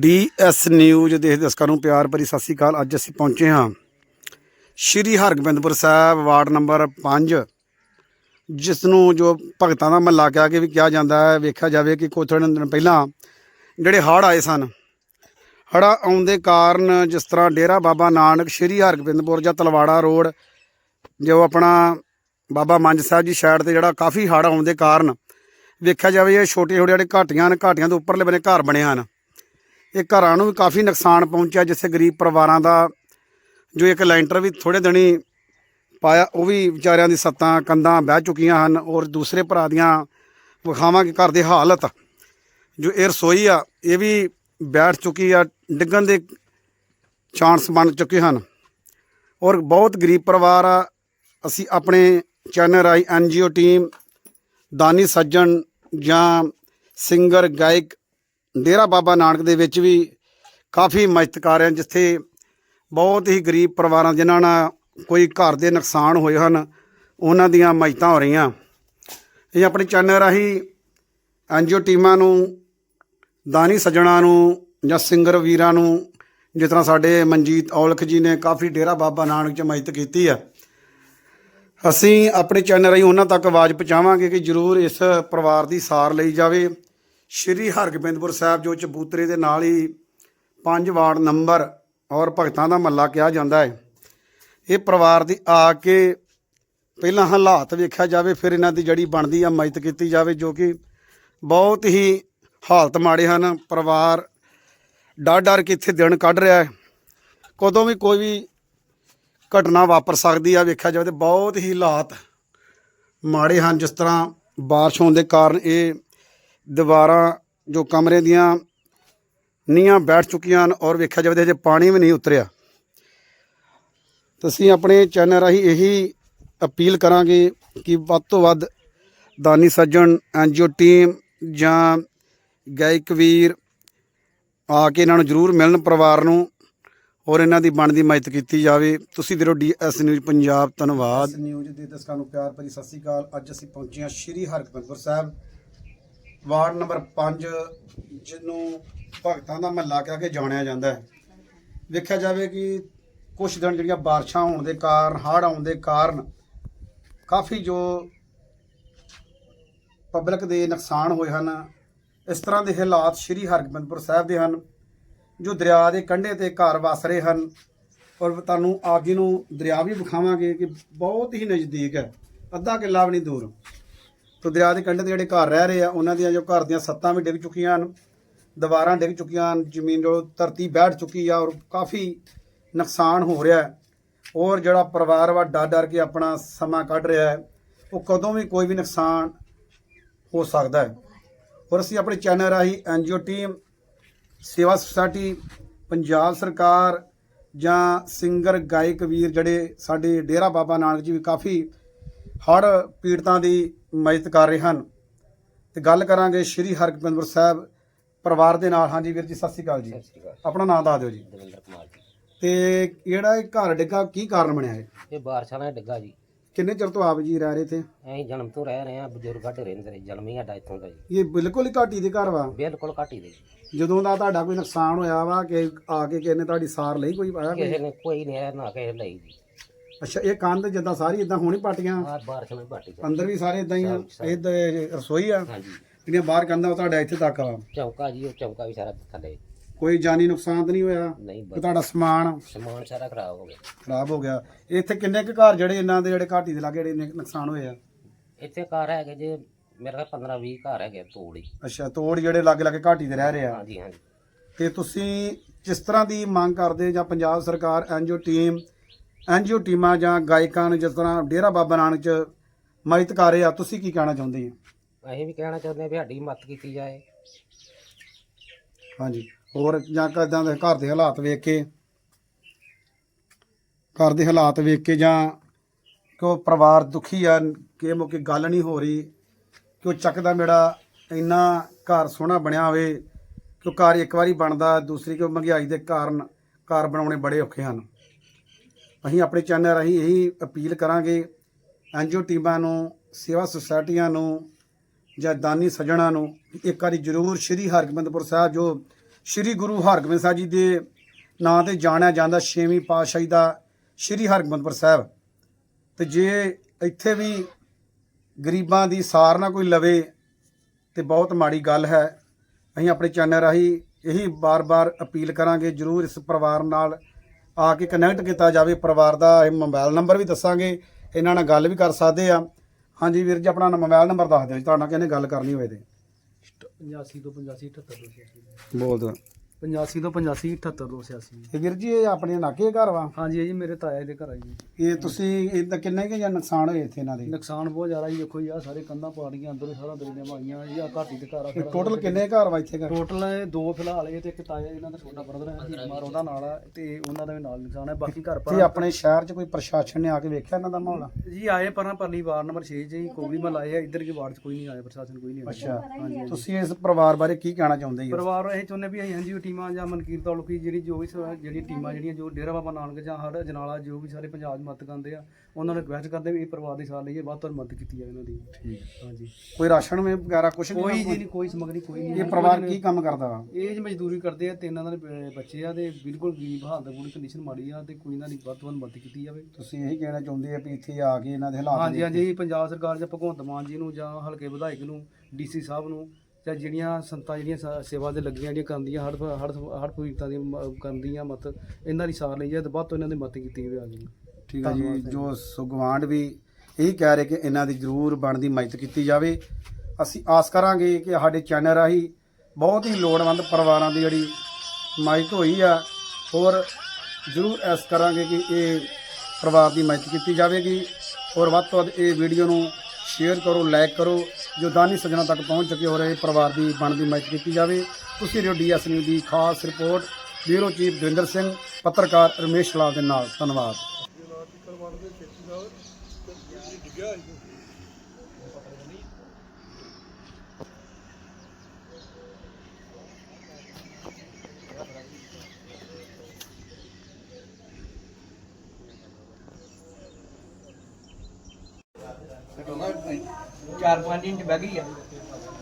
DS news ਦੇ ਦਰਸ਼ਕਾਂ ਨੂੰ ਪਿਆਰ ਭਰੀ ਸਤਿ ਸ੍ਰੀ ਅਕਾਲ। ਅੱਜ ਅਸੀਂ ਪਹੁੰਚੇ ਹਾਂ ਸ਼੍ਰੀ ਹਰਗੋਬਿੰਦਪੁਰ ਸਾਹਿਬ ਵਾਰਡ ਨੰਬਰ 5 ਜਿਸ ਨੂੰ ਜੋ ਭਗਤਾਂ ਦਾ ਮਹੱਲਾ ਕਹਿ ਕੇ ਵੀ ਕਿਹਾ ਜਾਂਦਾ ਹੈ, ਵੇਖਿਆ ਜਾਵੇ ਕਿ ਕੁਝ ਥੋੜ੍ਹੇ ਦਿਨ ਪਹਿਲਾਂ ਜਿਹੜੇ ਹੜ੍ਹ ਆਏ ਸਨ, ਹੜ੍ਹਾਂ ਆਉਣ ਦੇ ਕਾਰਨ ਜਿਸ ਤਰ੍ਹਾਂ ਡੇਰਾ ਬਾਬਾ ਨਾਨਕ, ਸ਼੍ਰੀ ਹਰਗੋਬਿੰਦਪੁਰ ਜਾਂ ਤਲਵਾੜਾ ਰੋਡ, ਜੋ ਆਪਣਾ ਬਾਬਾ ਮੰਜ ਸਾਹਿਬ ਜੀ ਸਾਈਡ ਤੇ ਜਿਹੜਾ ਕਾਫੀ ਹੜ੍ਹ ਆਉਣ ਦੇ ਕਾਰਨ ਵੇਖਿਆ ਜਾਵੇ ਇਹ ਛੋਟੇ ਛੋਟੇ ਜਿਹੜੇ ਘਾਟੀਆਂ ਨੇ, ਘਾਟੀਆਂ ਦੇ ਉੱਪਰਲੇ ਬੰਨੇ ਘਰ ਬਣੇ ਹਨ। ਇਹ ਘਰਾਂ ਨੂੰ ਵੀ ਕਾਫੀ ਨੁਕਸਾਨ ਪਹੁੰਚਿਆ, ਜਿੱਥੇ ਗਰੀਬ ਪਰਿਵਾਰਾਂ ਦਾ ਜੋ ਇੱਕ ਲੈਂਟਰ ਵੀ ਥੋੜੇ ਦਿਨੀ ਪਾਇਆ, ਉਹ ਵੀ ਵਿਚਾਰਿਆਂ ਦੀ ਸੱਤਾਂ ਕੰਧਾਂ ਬਹਿ ਚੁੱਕੀਆਂ ਹਨ ਔਰ ਦੂਸਰੇ ਭਰਾ ਦੀਆਂ ਵਿਖਾਵਾਂਗੇ ਘਰ ਦੀ ਹਾਲਤ ਜੋ ਇਹ ਰਸੋਈ ਆ, ਇਹ ਵੀ ਬੈਠ ਚੁੱਕੀ ਆ, ਡਿੱਗਣ ਦੇ ਚਾਂਸ ਬਣ ਚੁੱਕੇ ਹਨ। ਔਰ ਬਹੁਤ ਗਰੀਬ ਪਰਿਵਾਰ ਆ, ਅਸੀਂ ਆਪਣੇ ਚੈਨਲ ਰਾਹੀਂ ਐਨਜੀਓ ਟੀਮ, ਦਾਨੀ ਸੱਜਣ ਜਾਂ ਸਿੰਗਰ, ਗਾਇਕ ਡੇਰਾ ਬਾਬਾ ਨਾਨਕ ਦੇ ਵਿੱਚ ਵੀ ਕਾਫੀ ਮਦਦ ਕਰ ਹਨ, ਜਿੱਥੇ ਬਹੁਤ ਹੀ ਗਰੀਬ ਪਰਿਵਾਰਾਂ ਜਿਨ੍ਹਾਂ ਨਾਲ ਕੋਈ ਘਰ ਦੇ ਨੁਕਸਾਨ ਹੋਏ ਹਨ, ਉਹਨਾਂ ਦੀਆਂ ਮਦਦਾਂ ਹੋ ਰਹੀਆਂ। ਇਹ ਆਪਣੇ ਚੈਨਲ ਰਾਹੀਂ ਐਨਜੀਓ ਟੀਮਾਂ ਨੂੰ, ਦਾਨੀ ਸੱਜਣਾ ਨੂੰ ਜਾਂ ਸਿੰਗਰ ਵੀਰਾਂ ਨੂੰ, ਜਿਸ ਤਰ੍ਹਾਂ ਸਾਡੇ ਮਨਜੀਤ ਔਲਖ ਜੀ ਨੇ ਕਾਫੀ ਡੇਰਾ ਬਾਬਾ ਨਾਨਕ ਚ ਮਦਦ ਕੀਤੀ ਆ। ਅਸੀਂ ਆਪਣੇ ਚੈਨਲ ਰਾਹੀਂ ਉਹਨਾਂ ਤੱਕ ਆਵਾਜ਼ ਪਹੁੰਚਾਵਾਂਗੇ ਕਿ ਜਰੂਰ ਇਸ ਪਰਿਵਾਰ ਦੀ ਸਾਰ ਲਈ ਜਾਵੇ। ਸ਼੍ਰੀ ਹਰਗੋਬਿੰਦਪੁਰ ਸਾਹਿਬ, ਜੋ ਚਬੂਤਰੇ ਦੇ ਨਾਲ ਹੀ ਪੰਜ ਵਾਰਡ ਨੰਬਰ ਔਰ ਭਗਤਾਂ ਦਾ ਮਹੱਲਾ ਕਿਹਾ ਜਾਂਦਾ ਹੈ। ਇਹ ਪਰਿਵਾਰ ਦੀ ਆ ਕੇ ਪਹਿਲਾਂ ਹਾਲਾਤ ਵੇਖਿਆ ਜਾਵੇ, ਫਿਰ ਇਹਨਾਂ ਦੀ ਜਿਹੜੀ ਬਣਦੀ ਆ ਮਦਦ ਕੀਤੀ ਜਾਵੇ, ਜੋ ਕਿ ਬਹੁਤ ਹੀ ਹਾਲਤ ਮਾੜੇ ਹਨ। ਪਰਿਵਾਰ ਡਰ ਡਰ ਕੇ ਇੱਥੇ ਦਿਨ ਕੱਢ ਰਿਹਾ ਹੈ। ਕਦੋਂ ਵੀ ਕੋਈ ਵੀ ਘਟਨਾ ਵਾਪਰ ਸਕਦੀ ਆ, ਵੇਖਿਆ ਜਾਵੇ ਤੇ ਬਹੁਤ ਹੀ ਹਾਲਾਤ ਮਾੜੇ ਹਨ, ਜਿਸ ਤਰ੍ਹਾਂ ਬਾਰਿਸ਼ ਹੋਣ ਦੇ ਕਾਰਨ ਇਹ ਦੀਵਾਰਾਂ ਜੋ ਕਮਰੇ ਦੀਆਂ ਨੀਆਂ ਬੈਠ ਚੁੱਕੀਆਂ ਹਨ ਔਰ ਵੇਖਿਆ ਜਾਵੇ ਤੇ ਅਜੇ ਪਾਣੀ ਵੀ ਨਹੀਂ ਉਤਰਿਆ। ਤੁਸੀਂ ਆਪਣੇ ਚੈਨਲ ਰਾਹੀਂ ਇਹੀ ਅਪੀਲ ਕਰਾਂਗੇ ਕਿ ਵੱਧ ਤੋਂ ਵੱਧ ਦਾਨੀ ਸੱਜਣ ਐਨਜੀਓ ਟੀਮ ਜਾਂ ਗਾਇਕ ਵੀਰ ਆ ਕੇ ਇਹਨਾਂ ਨੂੰ ਜ਼ਰੂਰ ਮਿਲਣ ਪਰਿਵਾਰ ਨੂੰ ਔਰ ਇਹਨਾਂ ਦੀ ਬਣਦੀ ਮਦਦ ਕੀਤੀ ਜਾਵੇ। ਤੁਸੀਂ ਦਿਰੋ ਡੀਐਸ ਨਿਊਜ਼ ਪੰਜਾਬ, ਧੰਨਵਾਦ। ਨਿਊਜ਼ ਦੇ ਦਰਸ਼ਕਾਂ ਨੂੰ ਪਿਆਰ ਭਰੀ ਸਤਿ ਸ੍ਰੀ ਅਕਾਲ। ਅੱਜ ਅਸੀਂ ਪਹੁੰਚੇ ਹਾਂ ਸ਼੍ਰੀ ਹਰਗੋਬਿੰਦਪੁਰ ਸਾਹਿਬ। ਵਾਰਡ ਨੰਬਰ 5 ਜਿਹਨੂੰ ਭਗਤਾਂ ਦਾ ਮਹੱਲਾ ਕਹਿ ਕੇ ਜਾਣਿਆ ਜਾਂਦਾ ਹੈ। ਵੇਖਿਆ ਜਾਵੇ ਕਿ ਕੁਝ ਦਿਨ ਜਿਹੜੀਆਂ ਬਾਰਿਸ਼ਾਂ ਹੋਣ ਦੇ ਕਾਰਨ, ਹੜ੍ਹ ਆਉਣ ਦੇ ਕਾਰਨ ਕਾਫੀ ਜੋ ਪਬਲਿਕ ਦੇ ਨੁਕਸਾਨ ਹੋਏ ਹਨ। ਇਸ ਤਰ੍ਹਾਂ ਦੇ ਹਾਲਾਤ ਸ਼੍ਰੀ ਹਰਗੋਬਿੰਦਪੁਰ ਸਾਹਿਬ ਦੇ ਹਨ, ਜੋ ਦਰਿਆ ਦੇ ਕੰਢੇ ਤੇ ਘਰ ਵਸ ਰਹੇ ਹਨ। ਔਰ ਤੁਹਾਨੂੰ ਆਪ ਜੀ ਨੂੰ ਦਰਿਆ ਵੀ ਵਿਖਾਵਾਂਗੇ ਕਿ ਬਹੁਤ ਹੀ ਨਜ਼ਦੀਕ ਹੈ। ਅੱਧਾ ਕਿੱਲਾ ਵੀ ਨਹੀਂ ਦੂਰ। ਤੋ ਦਰਿਆ ਦੇ ਕੰਢੇ ਤੇ ਜਿਹੜੇ ਘਰ ਰਹਿ ਰਹੇ ਆ, ਉਹਨਾਂ ਦੀਆਂ ਜੋ ਘਰ ਦੀਆਂ ਸੱਤਾਂ ਵੀ ਡਿੱਗ ਚੁੱਕੀਆਂ ਹਨ, ਦੀਵਾਰਾਂ ਡਿੱਗ ਚੁੱਕੀਆਂ ਹਨ, ਜ਼ਮੀਨ ਜੋ ਧਰਤੀ ਬੈਠ ਚੁੱਕੀ ਆ ਔਰ ਕਾਫੀ ਨੁਕਸਾਨ ਹੋ ਰਿਹਾ ਹੈ। ਔਰ ਜਿਹੜਾ ਪਰਿਵਾਰ ਵਾ, ਡਰ ਡਰ ਕੇ ਆਪਣਾ ਸਮਾਂ ਕੱਢ ਰਿਹਾ ਹੈ, ਉਹ ਕਦੋਂ ਵੀ ਕੋਈ ਵੀ ਨੁਕਸਾਨ ਹੋ ਸਕਦਾ ਹੈ। ਔਰ ਅਸੀਂ ਆਪਣੇ ਚੈਨਲ ਰਾਹੀਂ ਐਨਜੀਓ ਟੀਮ, ਸੇਵਾ ਸੁਸਾਇਟੀ, ਪੰਜਾਬ ਸਰਕਾਰ ਜਾਂ ਸਿੰਗਰ, ਗਾਇਕ ਵੀਰ ਜਿਹੜੇ ਸਾਡੇ ਡੇਰਾ ਬਾਬਾ ਨਾਨਕ ਜੀ ਵੀ ਕਾਫੀ ਹੜ੍ਹ ਪੀੜਤਾਂ ਦੀ ਮਦਦ ਕਰ ਰਹੇ ਹਨ। ਤੇ ਗੱਲ ਕਰਾਂਗੇ ਸ਼੍ਰੀ ਹਰਗੋਬਿੰਦਪੁਰ ਸਾਹਿਬ ਪਰਿਵਾਰ ਦੇ ਨਾਲ। ਹਾਂਜੀ ਵੀਰ ਜੀ ਸਤਿ ਸ਼੍ਰੀ ਅਕਾਲ ਜੀ। ਆਪਣਾ ਨਾਮ ਦੱਸ ਦਿਓ ਜੀ। ਦਵਿੰਦਰ ਕੁਮਾਰ ਜੀ। ਤੇ ਜਿਹੜਾ ਇਹ ਘਰ ਡਿੱਗਾ ਕੀ ਕਾਰਨ ਬਣਿਆ ਹੈ ਇਹ ਬਾਰਿਸ਼ਾਂ ਨਾਲ ਡਿੱਗਾ ਜੀ। ਕਿੰਨੇ ਚਿਰ ਤੋਂ ਆਪ ਜੀ ਰਹਿ ਰਹੇ ਤੇ ਅਸੀਂ ਜਨਮ ਤੋਂ ਰਹਿ ਰਹੇ ਹਾਂ ਬਜ਼ੁਰਗ ਘੱਟ ਰਹਿੰਦੇ ਨੇ ਜਨਮ ਹੀ ਸਾਡਾ ਇੱਥੋਂ ਦਾ ਜੀ। ਇਹ ਬਿਲਕੁਲ ਹੀ ਘਾਟੀ ਦੇ ਘਰ ਵਾ? ਬਿਲਕੁਲ ਘੱਟ ਦੇ ਜੀ। ਜਦੋਂ ਦਾ ਤੁਹਾਡਾ ਕੋਈ ਨੁਕਸਾਨ ਹੋਇਆ ਵਾ ਕਿ ਆ ਕੇ ਕਿਸੇ ਨੇ ਤੁਹਾਡੀ ਸਾਰ ਲਈ ਕੋਈ ਆਇਆ ਕੋਈ? ਕਿਸੇ ਨੇ ਕੋਈ ਨਹੀਂ ਆਇਆ ਨਾ ਕਿਸੇ ਲਈ ਜੀ। ਅੱਛਾ ਇਹ ਕੰਧ ਜਿੱਦਾਂ ਸਾਰੀ ਇਦਾਂ ਹੋਣੀ ਪਾਟੀਆਂ ਆ ਬਾਰਿਸ਼ ਨਾਲ। ਅੰਦਰ ਵੀ ਸਾਰੇ ਇਦਾਂ ਹੀ ਆ ਇਹ ਰਸੋਈ ਆ। ਹਾਂਜੀ। ਜਿਹੜੀਆਂ ਬਾਹਰ ਕੰਧਾਂ ਉਹ ਤੁਹਾਡਾ ਇੱਥੇ ਤੱਕ ਆ। ਚੌਂਕਾ ਜੀ ਉਹ ਚੌਂਕਾ ਵੀ ਸਾਰਾ ਥੱਲੇ। ਕੋਈ ਜਾਨੀ ਨੁਕਸਾਨ ਤਾਂ ਨਹੀਂ ਹੋਇਆ? ਨਹੀਂ ਬਸ। ਤੁਹਾਡਾ ਸਮਾਨ? ਸਮਾਨ ਸਾਰਾ ਖਰਾਬ ਹੋ ਗਿਆ। ਖਰਾਬ ਹੋ ਗਿਆ। ਇੱਥੇ ਕਿੰਨੇ ਕੁ ਘਰ ਜਿਹੜੇ ਇਹਨਾਂ ਦੇ ਜਿਹੜੇ ਘਾਟੀ ਦੇ ਲਾਗੇ ਜਿਹੜੇ ਨੇ ਨੁਕਸਾਨ ਹੋਏ ਆ? ਇੱਥੇ ਘਰ ਹੈਗੇ ਜੇ ਮੇਰੇ ਕੋਲ 15 20 ਘਰ ਹੈਗੇ ਤੋੜੀ ਅੱਛਾ ਤੋੜ ਜਿਹੜੇ ਲਾਗੇ ਲਾਗੇ ਘਾਟੀ ਦੇ ਰਹਿ ਰਹੇ ਆ। ਹਾਂਜੀ ਹਾਂਜੀ। ਤੇ ਤੁਸੀਂ ਕਿਸ ਤਰ੍ਹਾਂ ਦੀ ਮੰਗ ਕਰਦੇ ਜਾਂ ਪੰਜਾਬ ਸਰਕਾਰ ਐਨਜੀਓ ਟੀਮ ਐਨਜੀਓ ਟੀਮਾਂ ਜਾਂ ਗਾਇਕਾਂ ਨੂੰ ਜਿਸ ਤਰ੍ਹਾਂ ਡੇਰਾ ਬਾਬਾ ਨਾਨਕ ਚ ਮਦਦ ਕਰ ਰਹੇ ਆ ਤੁਸੀਂ ਕੀ ਕਹਿਣਾ ਚਾਹੁੰਦੇ ਆ ਅਸੀਂ ਵੀ ਕਹਿਣਾ ਚਾਹੁੰਦੇ ਹਾਂ ਵੀ ਸਾਡੀ ਮਦਦ ਕੀਤੀ ਜਾਏ। ਹਾਂਜੀ। ਹੋਰ ਜਾਂ ਕਿੱਦਾਂ ਦੇ ਘਰ ਦੇ ਹਾਲਾਤ ਵੇਖ ਕੇ ਘਰ ਦੇ ਹਾਲਾਤ ਵੇਖ ਕੇ ਜਾਂ ਕਿ ਉਹ ਪਰਿਵਾਰ ਦੁਖੀ ਆ ਕਿ ਮੌਕੇ ਗੱਲ ਨਹੀਂ ਹੋ ਰਹੀ ਕਿ ਉਹ ਚੱਕਦਾ ਮੇਰਾ ਇੰਨਾ ਘਰ ਸੋਹਣਾ ਬਣਿਆ ਹੋਵੇ ਕਿ ਉਹ ਘਰ ਇੱਕ ਵਾਰੀ ਬਣਦਾ ਦੂਸਰੀ ਕਿ ਮਹਿੰਗਾਈ ਦੇ ਕਾਰਨ ਘਰ ਬਣਾਉਣੇ ਬੜੇ ਔਖੇ ਹਨ। ਅਸੀਂ ਆਪਣੇ ਚੈਨਲ ਰਾਹੀਂ ਇਹੀ ਅਪੀਲ ਕਰਾਂਗੇ ਐਨਜੀਓ ਟੀਮਾਂ ਨੂੰ, ਸੇਵਾ ਸੁਸਾਇਟੀਆਂ ਨੂੰ, ਜਾਂ ਦਾਨੀ ਸੱਜਣਾ ਨੂੰ ਇੱਕ ਵਾਰੀ ਜ਼ਰੂਰ ਸ਼੍ਰੀ ਹਰਗੋਬਿੰਦਪੁਰ ਸਾਹਿਬ, ਜੋ ਸ੍ਰੀ ਗੁਰੂ ਹਰਗੋਬਿੰਦ ਸਾਹਿਬ ਜੀ ਦੇ ਨਾਂ ਤੇ ਜਾਣਿਆ ਜਾਂਦਾ ਛੇਵੀਂ ਪਾਤਸ਼ਾਹੀ ਦਾ ਸ੍ਰੀ ਹਰਗੋਬਿੰਦਪੁਰ ਸਾਹਿਬ। ਤੇ ਜੇ ਇੱਥੇ ਵੀ ਗਰੀਬਾਂ ਦੀ ਸਾਰ ਨਾ ਕੋਈ ਲਵੇ, ਤੇ ਬਹੁਤ ਮਾੜੀ ਗੱਲ ਹੈ। ਅਸੀਂ ਆਪਣੇ ਚੈਨਲ ਰਾਹੀਂ ਇਹੀ ਬਾਰ-ਬਾਰ ਅਪੀਲ ਕਰਾਂਗੇ, ਜਰੂਰ ਇਸ ਪਰਿਵਾਰ ਨਾਲ ਆ ਕੇ ਕਨੈਕਟ ਕੀਤਾ ਜਾਵੇ ਪਰਿਵਾਰ ਦਾ ਇਹ ਮੋਬਾਈਲ ਨੰਬਰ ਵੀ ਦੱਸਾਂਗੇ ਇਹਨਾਂ ਨਾਲ ਗੱਲ ਵੀ ਕਰ ਸਕਦੇ ਆ। ਹਾਂਜੀ ਵੀਰ ਜੀ ਆਪਣਾ ਮੋਬਾਈਲ ਨੰਬਰ ਦੱਸ ਦਿਓ ਜੀ ਤੁਹਾਡਾ ਕਿਹਨੇ ਗੱਲ ਕਰਨੀ ਹੋਵੇ ਤੇ। 85 ਤੋਂ 85 78 286 ਬੋਲ ਦਿਓ 85 ਤੋਂ 85 78 286 ਤੇ ਵੀਰ ਜੀ ਇਹ ਆਪਣੇ ਨਾਕੇ ਘਰ ਵਾ? ਹਾਂਜੀ ਇਹ ਜੀ ਮੇਰੇ ਤਾਇਆ ਦੇ ਘਰ ਆ ਜੀ। ਇਹ ਤੁਸੀਂ ਇਹਦਾ ਕਿੰਨੇ ਕੁ ਜਾਂ ਨੁਕਸਾਨ ਹੋਏ ਇੱਥੇ ਇਹਨਾਂ ਦੇ? ਨੁਕਸਾਨ ਬਹੁਤ ਜ਼ਿਆਦਾ ਜੀ ਦੇਖੋ ਜੀ ਆ ਸਾਰੇ ਕੰਧਾਂ ਪਾੜੀਆਂ ਅੰਦਰੋਂ ਸਾਰਾ ਦਰੀਆਂ ਮਾਰੀਆਂ ਜੀ ਆ ਘਾਟੀ ਦੇ ਘਰ ਆ ਇਹ ਟੋਟਲ ਕਿੰਨੇ ਘਰ ਵਾ ਇੱਥੇ ਘਰ? ਟੋਟਲ ਇਹ ਦੋ ਫਿਲਹਾਲ ਇਹ ਤੇ ਇੱਕ ਤਾਇਆ ਇਹਨਾਂ ਦਾ ਛੋਟਾ ਬ੍ਰਦਰ ਹੈ ਜੀ ਮਾਰ ਉਹਦਾ ਨਾਲ ਆ ਤੇ ਉਹਨਾਂ ਦਾ ਵੀ ਨਾਲ ਨੁਕਸਾਨ ਹੈ ਬਾਕੀ ਘਰ ਤੇ ਪਰ ਆਪਣੇ ਸ਼ਹਿਰ 'ਚ ਕੋਈ ਪ੍ਰਸ਼ਾਸਨ ਨੇ ਆ ਕੇ ਵੇਖਿਆ ਇਹਨਾਂ ਦਾ ਮਾਹੌਲ? ਜੀ ਆਏ ਪਰਾਂ ਪਰਲੀ ਵਾਰ ਨੰਬਰ 6 ਜੀ ਕੋਗਰੀ ਮਲ ਆਏ ਆ ਇੱਧਰ ਕੀ ਵਾਰਡ 'ਚ ਕੋਈ ਨਹੀਂ ਆਇਆ ਪ੍ਰਸ਼ਾਸਨ ਕੋਈ ਨਹੀਂ ਆਇਆ। ਅੱਛਾ। ਤੁਸੀਂ ਇਸ ਪਰਿਵਾਰ ਬਾਰੇ ਕੀ ਕਹਿਣਾ ਚਾਹੁੰਦੇ ਹੋ ਪਰਿਵਾਰ ਇਹ ਚਾਹੁੰਦੇ ਵੀ ਅਸੀਂ ਹਾਂਜੀ ਟੀਮਾਂ ਜਾਂ ਮਨਕੀਰ ਤਾਲੁਕੀ ਜਿਹੜੀ ਜੋ ਵੀ ਸ- ਜਿਹੜੀ ਟੀਮਾਂ ਜਿਹੜੀਆਂ ਜੋ ਡੇਰਾ ਬਾਬਾ ਨਾਨਕ ਜਾਂ ਹਰ ਜਨਾਲਾ ਜੋ ਵੀ ਸਾਰੇ ਪੰਜਾਬ 'ਚ ਮਦਦ ਕਰਦੇ ਆ ਉਹਨਾਂ ਨੂੰ ਰਿਕਵੈਸਟ ਕਰਦੇ ਵੀ ਇਹ ਪਰਿਵਾਰ ਦੀ ਸਾਥ ਲਈਏ ਵੱਧ ਤੋਂ ਵੱਧ ਮਦਦ ਕੀਤੀ ਜਾਵੇ ਇਹਨਾਂ ਦੀ। ਠੀਕ ਹਾਂਜੀ। ਕੋਈ ਰਾਸ਼ਨ ਵੀ ਵਗੈਰਾ ਕੁਝ ਨਹੀਂ ਕੋਈ ਜੀ ਨਹੀਂ ਕੋਈ ਸਮਗਰੀ ਕੋਈ ਨਹੀਂ। ਇਹ ਪਰਿਵਾਰ ਕੀ ਕੰਮ ਕਰਦਾ ਵਾ? ਇਹ ਜੀ ਮਜ਼ਦੂਰੀ ਕਰਦੇ ਆ ਤੇ ਇਹਨਾਂ ਦੇ ਬ- ਬੱਚੇ ਆ ਤੇ ਬਿਲਕੁਲ ਗਰੀਬ ਹਾਲਤ ਬੁਰੀ ਕੰਡੀਸ਼ਨ ਮਾੜੀ ਆ ਤੇ ਕੋਈ ਇਹਨਾਂ ਦੀ ਵੱਧ ਤੋਂ ਵੱਧ ਮਦਦ ਕੀਤੀ ਜਾਵੇ। ਤੁਸੀਂ ਇਹੀ ਕਹਿਣਾ ਚਾਹੁੰਦੇ ਆ ਵੀ ਇੱਥੇ ਆ ਕੇ ਇਹਨਾਂ ਦੇ ਹਾਲਾਤ ਹਾਂਜੀ ਹਾਂਜੀ ਪੰਜਾਬ ਸਰਕਾਰ ਜਾਂ ਭਗਵੰਤ ਮਾਨ ਜੀ ਨੂੰ ਜਾਂ ਹਲਕੇ ਵਿਧਾਇਕ ਨੂੰ ਡੀਸੀ ਸਾਹਿਬ ਨੂੰ ਜਾਂ ਜਿਹੜੀਆਂ ਸੰਤਾਂ ਜਿਹੜੀਆਂ ਸ- ਸੇਵਾ ਦੇ ਲੱਗੀਆਂ ਜਿਹੜੀਆਂ ਕਰਦੀਆਂ ਹੜ ਹੜ ਹੜ ਪੀੜਤਾਂ ਦੀ ਕਰਦੀਆਂ ਮਤ ਇਹਨਾਂ ਦੀ ਸਾਰ ਲਈ ਜਾਂ ਤੇ ਵੱਧ ਤੋਂ ਇਹਨਾਂ ਦੀ ਮਦਦ ਕੀਤੀ ਜਾਵੇ ਆ ਜੀ ਠੀਕ ਹੈ ਜੀ ਜੋ ਸੁਗਵਾਂਡ ਵੀ ਇਹੀ ਕਹਿ ਰਹੇ ਕਿ ਇਹਨਾਂ ਦੀ ਜ਼ਰੂਰ ਬਣਦੀ ਮਦਦ ਕੀਤੀ ਜਾਵੇ। ਅਸੀਂ ਆਸ ਕਰਾਂਗੇ ਕਿ ਸਾਡੇ ਚੈਨਲ ਰਾਹੀਂ ਬਹੁਤ ਹੀ ਲੋੜਵੰਦ ਪਰਿਵਾਰਾਂ ਦੀ ਜਿਹੜੀ ਮਦਦ ਹੋਈ ਆ ਔਰ ਜ਼ਰੂਰ ਐਸ ਕਰਾਂਗੇ ਕਿ ਇਹ ਪਰਿਵਾਰ ਦੀ ਮਦਦ ਕੀਤੀ ਜਾਵੇਗੀ ਔਰ ਵੱਧ ਤੋਂ ਵੱਧ ਇਹ ਵੀਡੀਓ ਨੂੰ ਸ਼ੇਅਰ ਕਰੋ ਲਾਈਕ ਕਰੋ, ਜੋ ਦਾਨੀ ਸੱਜਣਾ ਤੱਕ ਪਹੁੰਚ ਚੁੱਕੇ ਹੋ ਰਹੇ ਪਰਿਵਾਰ ਦੀ ਬਣਦੀ ਮਦਦ ਕੀਤੀ ਜਾਵੇ। ਤੁਸੀਂ ਰੇਡੀਓ ਡੀਐਸ ਨਿਊਜ਼ ਦੀ ਖਾਸ report, bureau chief Davinder Singh, ਪੱਤਰਕਾਰ ਰਮੇਸ਼ ਲਾਲ ਦੇ ਨਾਲ। ਧੰਨਵਾਦ। ਚਾਰ ਪੰਜ ਇੰਚ ਬਹਿ ਗਈ ਆ